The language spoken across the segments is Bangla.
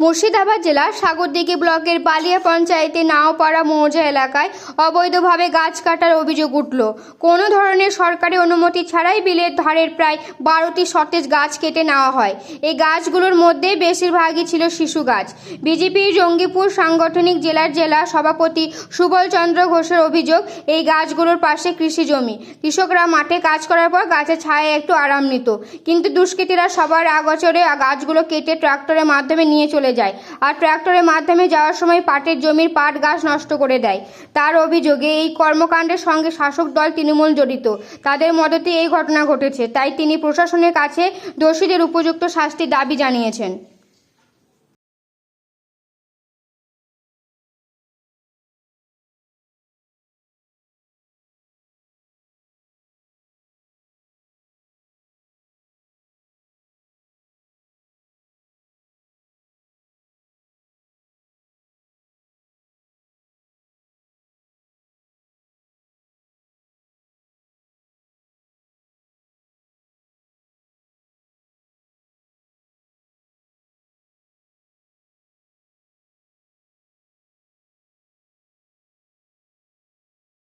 মুর্শিদাবাদ জেলার সাগরদিঘি ব্লকের বালিয়া পঞ্চায়েতে নাওপাড়া মৌজা এলাকায় অবৈধভাবে গাছ কাটার অভিযোগ উঠল। কোনো ধরনের সরকারি অনুমতি ছাড়াই বিলের ধারের প্রায় বারোটি সতেজ গাছ কেটে নেওয়া হয়। এই গাছগুলোর মধ্যে বেশিরভাগই ছিল শিশু গাছ। বিজেপির জঙ্গিপুর সাংগঠনিক জেলার জেলা সভাপতি সুবল চন্দ্র ঘোষের অভিযোগ, এই গাছগুলোর পাশে কৃষি জমি। কৃষকরা মাঠে কাজ করার পর গাছের ছায়ায় একটু আরাম নিত। কিন্তু দুষ্কৃতীরা সবার আগচরে গাছগুলো কেটে ট্রাক্টরের মাধ্যমে নিয়ে চলে যায় আর ট্র্যাক্টরের মাধ্যমে যাওয়ার সময় পাটের জমির পাট গাছ নষ্ট করে দেয়। তার অভিযোগে এই কর্মকাণ্ডের সঙ্গে শাসক দল তৃণমূল জড়িত। তাদের মদতে এই ঘটনা ঘটেছে, তাই তিনি প্রশাসনের কাছে দোষীদের উপযুক্ত শাস্তির দাবি জানিয়েছেন।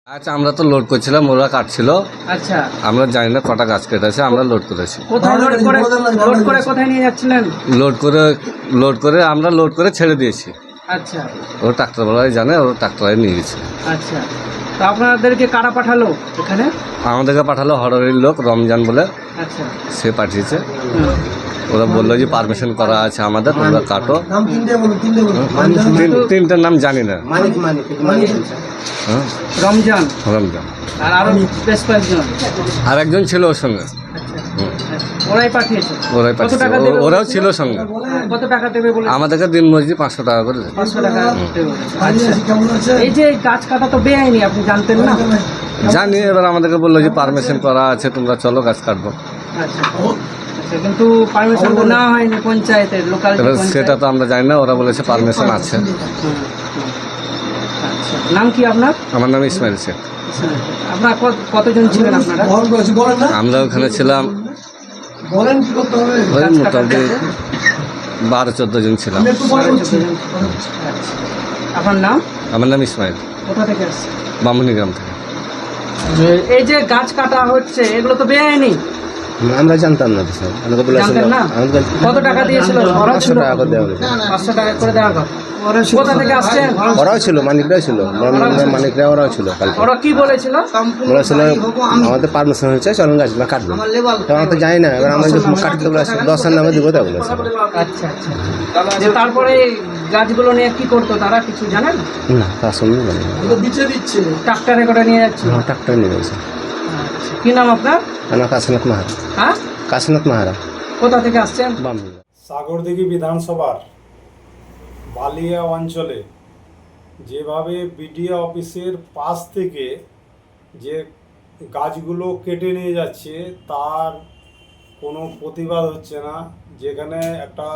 আচ্ছা আমরা তো লোড করছিলাম ওরা কাটছিল। আচ্ছা। আমরা জানি না কটা গাছ কেটেছে আমরা লোড করেছি। কোথায় লোড করে লোড করে? কোথায় নিয়ে যাচ্ছিলেন? লোড করে লোড করে আমরা লোড করে ছেড়ে দিয়েছি। আচ্ছা। ও ট্রাক্টরওয়ালাই জানে ও ট্রাক্টরে নিয়ে গেছে। আচ্ছা। তো আপনাদেরকে কারা পাঠালো এখানে? আমাদেরকে পাঠালো হররের লোক রমজান বলে। আচ্ছা। সে পাঠিয়েছে। ওরা বলল যে পারমিশন করা আছে আমাদের তোমরা কাটো। তিনটার নাম জানি না। হ্যাঁ রমজান। রমজান। আর একজন ছিল ওর সঙ্গে। ওরাই পাঠিয়েছে। ওরাই পাঠিয়েছে। টাকা ও- দেবে ওরাও ছিল সঙ্গে। কত টাকা দেবে বলে আমাদেরকে দিন মজুরি পাঁচশো টাকা করে দেবে। আচ্ছা। কেমন আছে এই যে গাছ কাটা তো বেআইনি আপনি জানতেন না? জানি এবার আমাদেরকে বলল যে পারমিশন করা আছে তোমরা চলো গাছ কাটবো। আচ্ছা। আচ্ছা কিন্তু পারমিশন তো না হয়নি পঞ্চায়েতের লোকাল সেটা তো আমরা জানি না ওরা বলেছে পারমিশন আছে। আচ্ছা নাম কি আপনার? আমার নাম ইসমাইল শেখ। আপনার কতজন ছিলেন আপনারা? আমরা ওখানে ছিলাম বলেন কি করতে হবে? ওই গাছ কাটার মোটামুটি বারো চোদ্দ জন ছিলাম। আচ্ছা। আপনার নাম? আমার নাম ইসমাইল। কোথা থেকে আসছে বামুনি গ্রাম থেকে। এই যে গাছ কাটা হচ্ছে এগুলো তো বেআইনি। আমরা জানতাম না তো স্যার। আমাকে বলেছিল জানতেন না? আমাকে কত টাকা দিয়েছিল? ওরাও পাঁচশো ছিল? টাকা করে দেওয়া হয়েছে পাঁচশো টাকা করে দেওয়ার কথা। থেকে আসছেন ওরাও ছিল মানিকরাও ছিল। মানিকরা ওরাও ছিল কালকে। ওরা কি বলেছিল? বলেছিল আমাদের পারমিশন হয়েছে চলুন গাছগুলো কাটবো। তো আমরা তো জানি না এবার আমরা কাটতে বলেছে দশের নামে দিব তাই বলেছে। আচ্ছা আচ্ছা। তারপরে গাছগুলো নিয়ে কি করতো তারা কিছু জানেন? না তা শুনুন বলে দিচ্ছে ট্রাক্টরে করে নিয়ে যাচ্ছিল আমার ট্রাক্টর নিয়ে গেছে। আচ্ছা কি নাম আপনার? আমার কাশীনাথ মাহারা। হ্যাঁ? কাশীনাথ মাহারা। কোথা থেকে আসছেন? সাগরদিঘি বিধানসভার বালিয়া অঞ্চলে যেভাবে বিডিও অফিসের পাশ থেকে যে গাছগুলো কেটে নিয়ে যাচ্ছে তার কোনো প্রতিবাদ হচ্ছে না। যেখানে একটা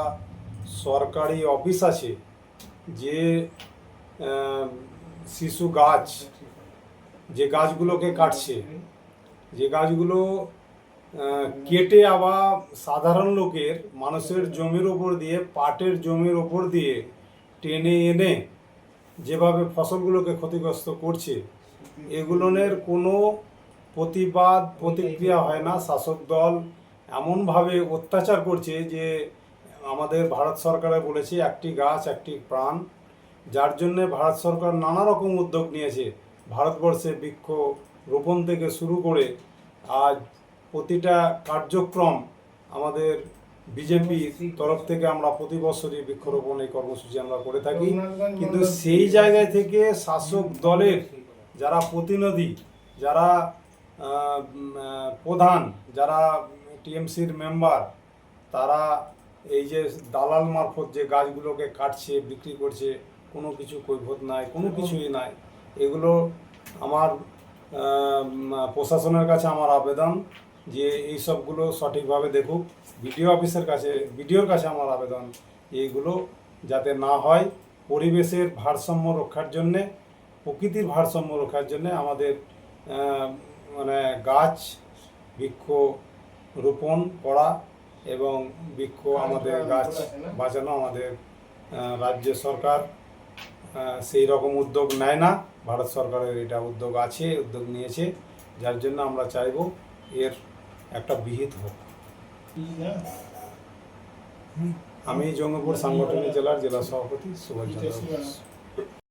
সরকারি অফিস আছে যে শিশু গাছ যে গাছগুলোকে কাটছে যে গাছগুলো কেটে আবার সাধারণ লোকের মানুষের জমির ওপর দিয়ে, পাটের জমির ওপর দিয়ে টেনে এনে যেভাবে ফসলগুলোকে ক্ষতিগ্রস্ত করছে, এগুলোনের কোনো প্রতিবাদ, প্রতিক্রিয়া হয় না। শাসক দল এমনভাবে অত্যাচার করছে যে আমাদের ভারত সরকারে বলেছে, একটি গাছ, একটি প্রাণ, যার জন্যে ভারত সরকার নানা রকম উদ্যোগ নিয়েছে। ভারতবর্ষে বৃক্ষ রোপণ থেকে শুরু করে আজ প্রতিটা কার্যক্রম আমাদের বিজেপি তরফ থেকে আমরা প্রতি বছরই বৃক্ষরোপণ এই কর্মসূচি আমরা করে থাকি। কিন্তু সেই জায়গায় থেকে শাসক দলের যারা প্রতিনিধি, যারা প্রধান, যারা টিএমসির মেম্বার, তারা এই যে দালাল মারফত যে গাছগুলোকে কাটছে, বিক্রি করছে, কোনো কিছু কৈফত নাই, কোনো কিছুই নাই। এগুলো আমার প্রশাসনের কাছে আমার আবেদন যে এই সবগুলো সঠিকভাবে দেখুক। বিডিও অফিসের কাছে বিডিওর কাছে আমার আবেদন এইগুলো যাতে না হয় পরিবেশের ভারসাম্য রক্ষার জন্যে প্রকৃতির ভারসাম্য রক্ষার জন্যে আমাদের মানে গাছ বৃক্ষ রোপণ করা এবং বৃক্ষ আমাদের গাছ বাঁচানো আমাদের রাজ্য সরকার সেই রকম উদ্যোগ নেয় না। ভারত সরকারের এটা উদ্যোগ আছে, উদ্যোগ নিয়েছে। যার জন্য আমরা চাইব এর একটা বিহিত হোক। আমি জঙ্গপুর সাংগঠনিক জেলার জেলা সভাপতি সুভাষ চন্দ্র।